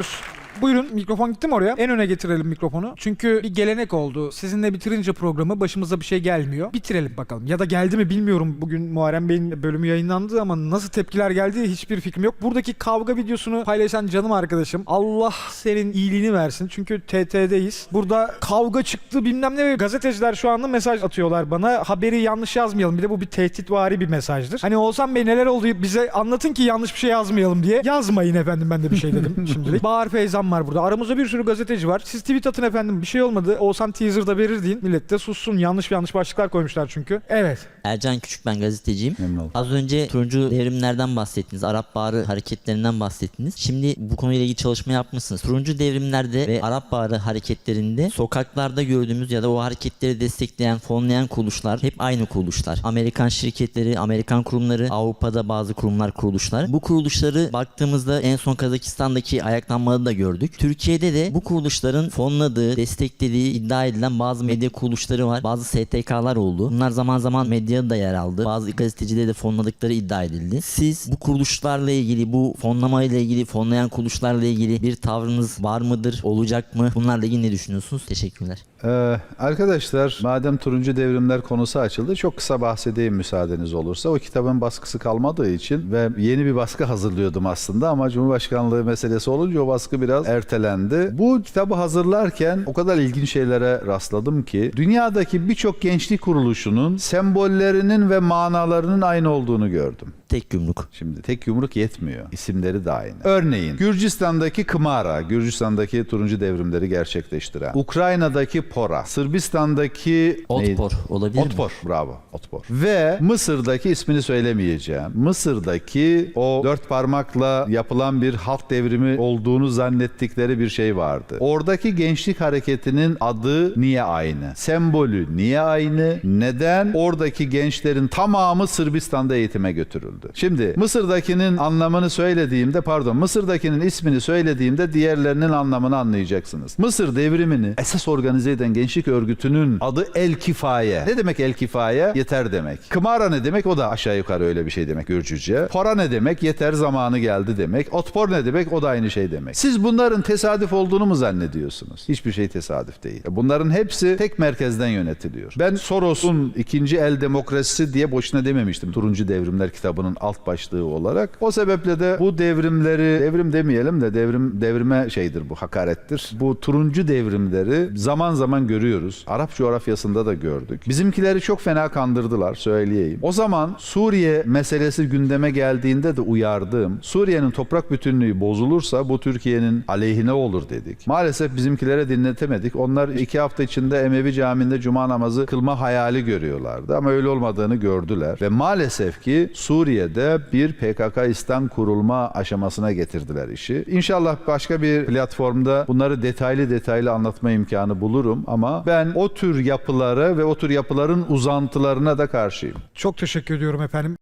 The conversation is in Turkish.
Tschüss. Buyurun mikrofon gitti mi oraya? En öne getirelim mikrofonu. Çünkü bir gelenek oldu. Sizinle bitirince programı başımıza bir şey gelmiyor. Bitirelim bakalım. Ya da geldi mi bilmiyorum. Bugün Muharrem Bey'in bölümü yayınlandı ama nasıl tepkiler geldi hiçbir fikrim yok. Buradaki kavga videosunu paylaşan canım arkadaşım. Allah senin iyiliğini versin. Çünkü TT'deyiz. Burada kavga çıktı bilmem ne ve gazeteciler şu anda mesaj atıyorlar bana. Haberi yanlış yazmayalım. Bir de bu bir tehditvari bir mesajdır. Hani Oğuzhan Bey neler oldu bize anlatın ki yanlış bir şey yazmayalım diye. Yazmayın efendim ben de bir şey dedim şimdilik. Bahar Feyzan var burada. Aramızda bir sürü gazeteci var. Siz tweet atın efendim bir şey olmadı. Oğuzhan teaser'da verir deyin. Millet de sussun. Yanlış yanlış başlıklar koymuşlar çünkü. Evet. Ercan Küçük ben gazeteciyim. Memnun oldum. Az önce turuncu devrimlerden bahsettiniz. Arap Baharı hareketlerinden bahsettiniz. Şimdi bu konuyla ilgili çalışma yapmışsınız. Turuncu devrimlerde ve Arap Baharı hareketlerinde sokaklarda gördüğümüz ya da o hareketleri destekleyen, fonlayan kuruluşlar hep aynı kuruluşlar. Amerikan şirketleri, Amerikan kurumları, Avrupa'da bazı kurumlar, kuruluşlar. Bu kuruluşları baktığımızda en son Kazakistan'daki ayaklanmaları da gördük. Türkiye'de de bu kuruluşların fonladığı, desteklediği iddia edilen bazı medya kuruluşları var. Bazı STK'lar oldu. Bunlar zaman zaman medyada da yer aldı. Bazı gazetecileri de fonladıkları iddia edildi. Siz bu kuruluşlarla ilgili, bu fonlamayla ilgili, fonlayan kuruluşlarla ilgili bir tavrınız var mıdır, olacak mı? Bunlarla ilgili ne düşünüyorsunuz? Teşekkürler. Ee, arkadaşlar madem turuncu devrimler konusu açıldı çok kısa bahsedeyim müsaadeniz olursa. O kitabın baskısı kalmadığı için ve yeni bir baskı hazırlıyordum aslında ama Cumhurbaşkanlığı meselesi olunca o baskı biraz ertelendi. Bu kitabı hazırlarken o kadar ilginç şeylere rastladım ki dünyadaki birçok gençlik kuruluşunun sembollerinin ve manalarının aynı olduğunu gördüm. Tek yumruk. Şimdi tek yumruk yetmiyor. İsimleri de aynı. Örneğin Gürcistan'daki Kımara, Gürcistan'daki turuncu devrimleri gerçekleştiren. Ukrayna'daki Pora, Sırbistan'daki neydi? Otpor olabilir mi? Otpor, bravo, Otpor. Ve Mısır'daki ismini söylemeyeceğim. Mısır'daki o dört parmakla yapılan bir halk devrimi olduğunu zannettikleri bir şey vardı. Oradaki gençlik hareketinin adı niye aynı? Sembolü niye aynı? Neden oradaki gençlerin tamamı Sırbistan'da eğitime götürüldü? Şimdi Mısır'dakinin anlamını söylediğimde pardon Mısır'dakinin ismini söylediğimde diğerlerinin anlamını anlayacaksınız. Mısır devrimini esas organize eden gençlik örgütünün adı El Kifaye. Ne demek El Kifaye? Yeter demek. Kımara ne demek? O da aşağı yukarı öyle bir şey demek Gürcüce. Pora ne demek? Yeter zamanı geldi demek. Otpor ne demek? O da aynı şey demek. Siz bunların tesadüf olduğunu mu zannediyorsunuz? Hiçbir şey tesadüf değil. Bunların hepsi tek merkezden yönetiliyor. Ben Soros'un ikinci el demokrasisi diye boşuna dememiştim. Turuncu Devrimler kitabının alt başlığı olarak. O sebeple de bu devrimleri devrim demeyelim de devrim devrime şeydir bu hakarettir. Bu turuncu devrimleri zaman zaman görüyoruz. Arap coğrafyasında da gördük. Bizimkileri çok fena kandırdılar söyleyeyim. O zaman Suriye meselesi gündeme geldiğinde de uyardığım Suriye'nin toprak bütünlüğü bozulursa bu Türkiye'nin aleyhine olur dedik. Maalesef bizimkilere dinletemedik. Onlar iki hafta içinde Emevi Camii'nde cuma namazı kılma hayali görüyorlardı ama öyle olmadığını gördüler. Ve maalesef ki Suriye'de bir PKK-İslam kurulma aşamasına getirdiler işi. İnşallah başka bir platformda bunları detaylı detaylı anlatma imkanı bulurum ama ben o tür yapılara ve o tür yapıların uzantılarına da karşıyım. Çok teşekkür ediyorum efendim.